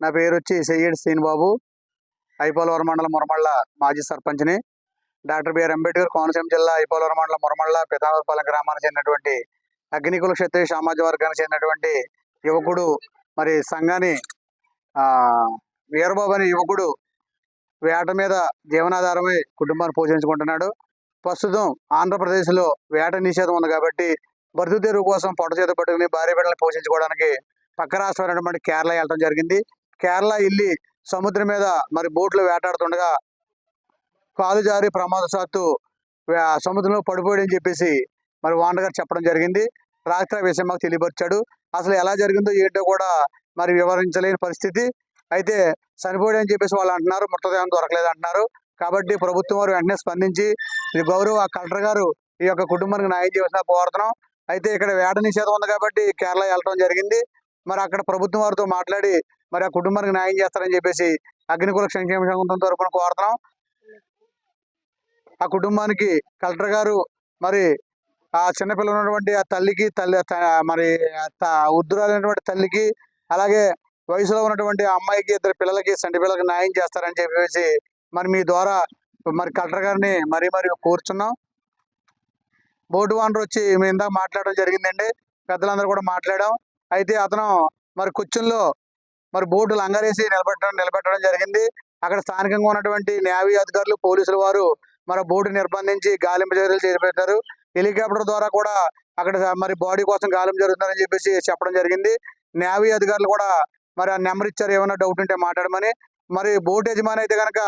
నా పేరు వచ్చి సయ్యడ్ శ్రీనిబాబు ఐపోలవరం మండలం మురమళ్ళ మాజీ సర్పంచ్ని. డాక్టర్ బిఆర్ అంబేద్కర్ కోనసీమ జిల్లా ఐపోలవరం మండలం మురమళ్ళ పితానపాలెం గ్రామానికి చెందినటువంటి అగ్నికుల క్షత్రియ సామాజిక వర్గానికి చెందినటువంటి యువకుడు మరి సంఘాన్ని ఆ, వీరబాబు అనే యువకుడు వేట మీద జీవనాధారమై కుటుంబాన్ని పోషించుకుంటున్నాడు. ప్రస్తుతం ఆంధ్రప్రదేశ్లో వేట నిషేధం ఉంది కాబట్టి బతుకు తెరువు కోసం పొట్ట చేత పట్టుకుని భార్య బిడ్డలను పోషించుకోవడానికి పక్క రాష్ట్రమైనటువంటి కేరళ వెళ్ళడం జరిగింది. కేరళ వెళ్ళి సముద్రం మీద మరి బోట్లు వేటాడుతుండగా కాలు జారి ప్రమాదశాత్తు వే- సముద్రంలో పడిపోయాడని చెప్పేసి మరి వాండగారు చెప్పడం జరిగింది. రాత్రి ఆ విషయం మాకు తెలియపరిచాడు. అసలు ఎలా జరిగిందో ఏంటో కూడా మరి వివరించలేని పరిస్థితి. అయితే చనిపోయాడని చెప్పేసి వాళ్ళు అంటున్నారు. మృతదేహం దొరకలేదు అంటున్నారు. కాబట్టి ప్రభుత్వం వారు వెంటనే స్పందించి ఈ గౌరవ కలెక్టర్ గారు ఈ యొక్క కుటుంబానికి న్యాయం చేసిన కోరుతున్నాం అయితే ఇక్కడ వేట నిషేధం ఉంది కాబట్టి కేరళ వెళ్ళడం జరిగింది. మరి అక్కడ ప్రభుత్వం వారితో మాట్లాడి మరి ఆ కుటుంబానికి న్యాయం చేస్తారని చెప్పేసి అగ్నికుల సంక్షేమ సంఘం తరపున కోరుతున్నాం. ఆ కుటుంబానికి కలెక్టర్ గారు మరి ఆ చిన్నపిల్ల ఉన్నటువంటి ఆ తల్లికి తల్లి మరి ఉద్దురాలైనటువంటి తల్లికి అలాగే వయసులో ఉన్నటువంటి అమ్మాయికి ఇద్దరు పిల్లలకి సంటి పిల్లలకి న్యాయం చేస్తారని చెప్పేసి మరి మీ ద్వారా మరి కలెక్టర్ గారిని మరీ మరి కూర్చున్నాం. బోటు వానర్ వచ్చి మేము ఇందాక మాట్లాడడం జరిగిందండి. పెద్దలందరూ కూడా మాట్లాడాం. అయితే అతను మరి కొచ్చిన్లో మరి బోటు లంగరేసి నిలబెట్టడం నిలబెట్టడం జరిగింది. అక్కడ స్థానికంగా ఉన్నటువంటి న్యాయ అధికారులు పోలీసులు వారు మరి బోటు నిర్బంధించి గాలింపు చర్యలు చేపట్టారు. హెలికాప్టర్ ద్వారా కూడా అక్కడ మరి బాడీ కోసం గాలింపు జరుగుతుందని చెప్పేసి చెప్పడం జరిగింది. న్యాయ అధికారులు కూడా మరి ఆ నెంబర్ ఇచ్చారు. ఏమైనా డౌట్ ఉంటే మాట్లాడమని. మరి బోట్ యజమాని అయితే కనుక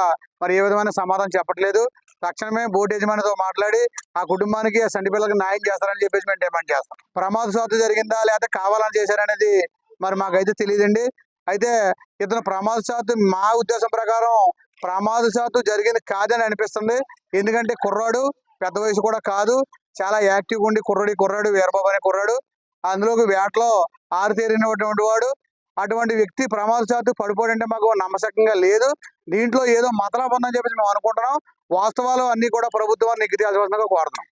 మరి ఏ విధమైన సమాధానం చెప్పట్లేదు. తక్షణమే బోట్ యజమానితో మాట్లాడి ఆ కుటుంబానికి ఆ సంటి పిల్లలకు న్యాయం చేస్తారని చెప్పేసి మేము డిమాండ్ చేస్తాం. ప్రమాద ప్రమాదశాత్తు జరిగిందా లేకపోతే కావాలని చేశారనేది మరి మాకైతే తెలియదండి అయితే ఇతను ప్రమాదశాత్తు మా ఉద్దేశం ప్రకారం ప్రమాదశాత్తు జరిగింది కాదని అనిపిస్తుంది. ఎందుకంటే కుర్రాడు పెద్ద వయసు కూడా కాదు. చాలా యాక్టివ్గా ఉండి కుర్రాడి కుర్రాడు వీరబాబు అనే కుర్రాడు. అందులోకి వేటలో ఆరితేరినటువంటి వాడు. అటువంటి వ్యక్తి ప్రమాదశాత్తు పడిపోడంటే మాకు నమ్మశకంగా లేదు. దీంట్లో ఏదో మతలాభం చెప్పేసి మేము అనుకుంటున్నాం. వాస్తవాలు అన్ని కూడా ప్రభుత్వాన్ని నిగ్గు తేల్చవలసిందిగా కోరుతున్నాం.